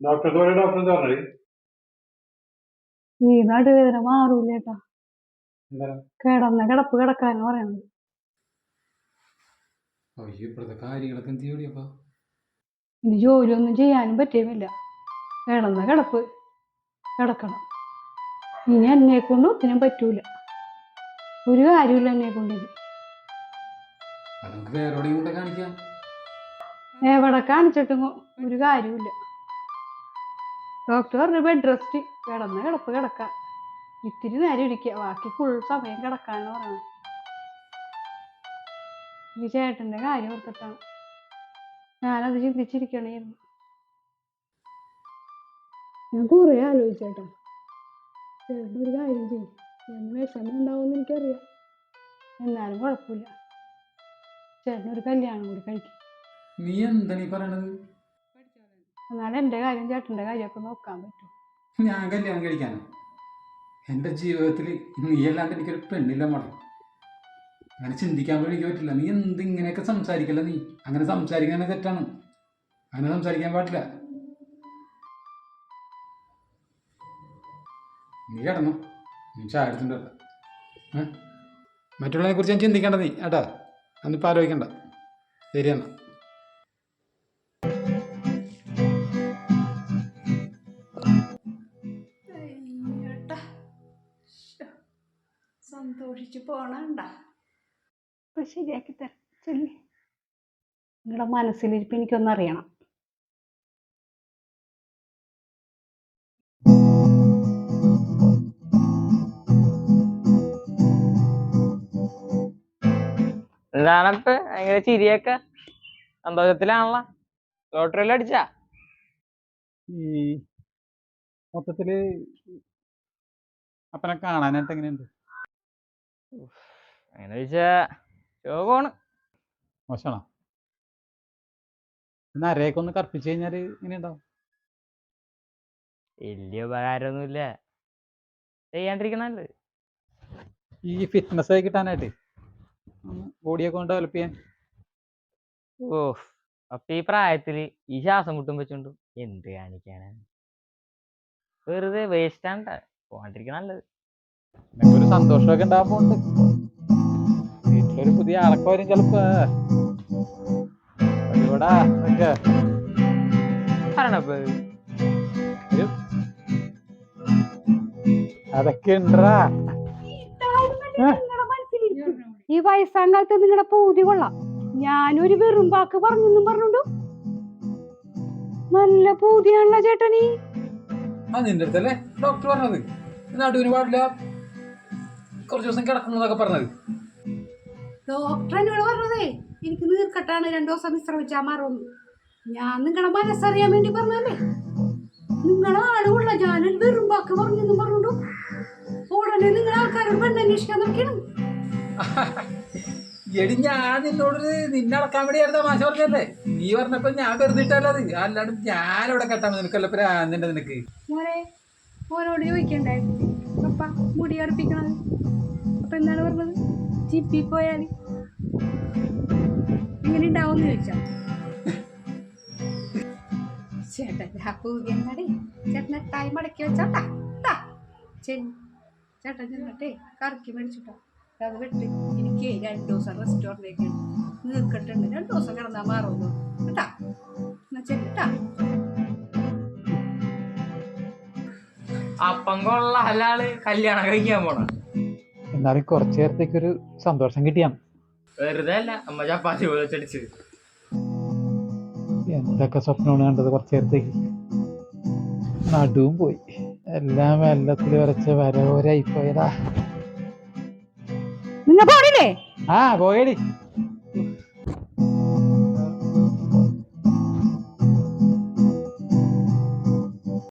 ഡോക്ടർക്ക് ഡോക്ടർ ഈ നടുവേദന മാറൂലേട്ടാ. എന്താ? കിടന്ന കിടപ്പ് കിടക്കാന്ന് പറയണത് അയ്യോ ഇപ്പോഴത്തെ കാര്യങ്ങളൊക്കെ എന്ത് ചെയ്യടിയപ്പാ ഇനി ജോലിയൊന്നും ചെയ്യാനും പറ്റിയുമില്ല കിടന്ന കിടപ്പ് കിടക്കണം. ഇനി എന്നെ കൊണ്ട് ഒത്തിനും പറ്റൂല. ഒരു കാര്യമില്ല എന്നെ കൊണ്ട് ഇനി. അത് നമുക്ക് വേറെ കാണിക്കാം. എവിടെ കാണിച്ചിട്ടും ഒരു കാര്യമില്ല ഡോക്ടർ പറഞ്ഞു ബെഡ് റെസ്റ്റ് കിടന്ന കിടപ്പ് കിടക്കാം. ഇത്തിരി നേരം ഇരിക്കുക. ബാക്കി ഫുൾ സമയം കിടക്കാന്ന് പറയണം. ഈ ചേട്ടന്റെ കാര്യം ഓർത്തിട്ടാണ്. ഞാനത് ചിന്തിച്ചിരിക്കണേയിരുന്നു. ഞാൻ കുറേ ആലോചിച്ചേട്ടാ ചേട്ടൻ ഒരു കാര്യം ചെയ്യും. ചേട്ടന് വിഷമം ഉണ്ടാവുമെന്ന് എനിക്കറിയാം. എന്നാലും കുഴപ്പമില്ല. ചേട്ടനൊരു കല്യാണം കൂടി കഴിക്കും. നീ എന്താണ് ഈ പറയണത്? എന്നാലും എന്റെ കാര്യം ചേട്ടന്റെ കാര്യമൊക്കെ നോക്കാൻ പറ്റും. ഞാൻ കല്യാണം കഴിക്കാനോ. എന്റെ ജീവിതത്തിൽ നീ എനിക്കൊരു പെണ്ണില്ല മോളെ. അങ്ങനെ ചിന്തിക്കാൻ പോലും എനിക്ക് പറ്റില്ല. നീ എന്ത് ഇങ്ങനെയൊക്കെ സംസാരിക്കല്ല നീ? അങ്ങനെ സംസാരിക്കാൻ തെറ്റാണ്. അങ്ങനെ സംസാരിക്കാൻ പാടില്ല. നീ കിടന്നു. നീ ഏ? മറ്റുള്ളതിനെ കുറിച്ച് ഞാൻ ചിന്തിക്കേണ്ട നീ. ഏട്ടാ അന്നിപ്പോൾ ആലോചിക്കണ്ട. ശരിയെന്നാ. സന്തോഷിച്ചു പോണണ്ട അപ്പൊ ശരിയാക്കി തരാം ചെല്ലി. നിങ്ങളുടെ മനസ്സിലിരിപ്പ് എനിക്കൊന്നറിയണം അറിയണം. എന്താണപ്പ്? ഭയങ്കര ചിരിയൊക്കെ? സന്തോഷത്തിലാണല്ലോ? ലോട്ടറിയിൽ അടിച്ചാ? ഈ മൊത്തത്തിൽ അപ്പനെ കാണാനായിട്ട് എങ്ങനെയുണ്ട്? അങ്ങനെ ചോദിച്ചാ ശോകമാണ്. മോശമാണോ? എന്നാ അരയൊക്കെ ഒന്ന് കറുപ്പിച്ച് കഴിഞ്ഞാൽ ഉണ്ടാവും വലിയ ഉപകാരമൊന്നുമില്ല. ചെയ്യാണ്ടിരിക്കണല്ലേ ഈ ഫിറ്റ്നസ് ആയി കിട്ടാനായിട്ട് ബോഡിയൊക്കെ കൊണ്ട് ഡെവലപ്പ് ചെയ്യാൻ. ഓ അപ്പൊ ഈ പ്രായത്തിൽ ഈ ശ്വാസം മുട്ടും വെച്ചോണ്ട് എന്ത് കാണിക്കാനാണ് വെറുതെ വേസ്റ്റ് ആണ്ട. പോകാണ്ടിരിക്കണ നല്ലത്. നിനക്ക് ഒരു സന്തോഷമൊക്കെ ഉണ്ടാകാൻ പോകുന്നുണ്ട് വീട്ടിലൊരു പുതിയ ആളൊക്കെ വരും ചിലപ്പോ. ഇവിടെ ഒക്കെ അതൊക്കെ ഉണ്ടാ ഈ വയസ്സാം കാലത്ത് നിങ്ങളുടെ പൂതി കൊള്ളാം. ഞാനൊരു വെറും വാക്ക് പറഞ്ഞെന്നും പറഞ്ഞുണ്ടോ? നല്ല പൂതിയാണല്ലോ ചേട്ടനീ. ആ നിന്റെ അടുത്തല്ലേ? ഡോക്ടർ പറഞ്ഞത്. നാട്ടിൽ പാടില്ല കുറച്ച് ദിവസം കിടക്കുന്നതൊക്കെ പറഞ്ഞത്. ഡോക്ടർ എന്നോട് പറഞ്ഞതേ എനിക്ക് നീർക്കെട്ടാണ് രണ്ടു ദിവസം വിശ്രമിച്ചാൽ മാറുമെന്ന് ഞാൻ നിങ്ങളുടെ മനസ്സറിയാൻ വേണ്ടി പറഞ്ഞല്ലേ നിങ്ങളെ ആളുള്ള ഞാനൊരു വെറും വാക്ക് പറഞ്ഞു പറഞ്ഞോണ്ടു? ഉടനെ നിങ്ങൾ ആൾക്കാരോട് പെണ്ണന്വേഷിക്കാൻ നോക്കണം എടി ഞാൻ നിന്നോട് നിന്നെ അടക്കാൻ വേണ്ടിയായിരുന്നു മാശ പറഞ്ഞല്ലേ നീ പറഞ്ഞപ്പോ ഞാൻ വെറുതെ ഇട്ടല്ലത് അല്ലാണ്ട് ഞാനിവിടെ കെട്ടാൻ നിനക്കല്ല പ്രാന്തിന്റെ നിനക്ക്. മോനോട് ചോദിക്കണ്ടായിരുന്നു അപ്പ മുടി അർപ്പിക്കണത് അപ്പം എന്താണ് പറഞ്ഞത്? ചിപ്പി പോയാൽ എങ്ങനെ ഉണ്ടാവും ചോദിച്ചാ. ചേട്ടന്റെ എന്നാടേ ചേട്ടനെ ടൈം അടക്കി വെച്ചോട്ടാ ട്ടാ. ചെന്ന് ചേട്ടൻ ചെന്നിട്ടേ കറക്കി മേടിച്ചിട്ടോ. അത് വിട്ട് എനിക്ക് രണ്ട് ദിവസം റെസ്റ്റോറന്റിലേക്ക് നിൽക്കട്ടുണ്ട് രണ്ട് ദിവസം കിടന്നാൽ മാറുന്നു കേട്ടാ അപ്പം കൊള്ള അല്ലാൾ കല്യാണം കഴിക്കാൻ പോണ. എന്നാലും കുറച്ചു നേരത്തേക്ക് ഒരു സന്തോഷം കിട്ടിയാ വെറുതെ അല്ല അമ്മ ചപ്പാത്തി പോലെ വെച്ചടിച്ചത് എന്തൊക്കെ സ്വപ്നമാണ് കണ്ടത് കുറച്ചു നേരത്തേക്ക്? നടുവും പോയി. എല്ലാം വെള്ളത്തിൽ വരച്ച വരവരായി പോയതാ. നിങ്ങൾ പോണില്ലേ? ആ പോയടി.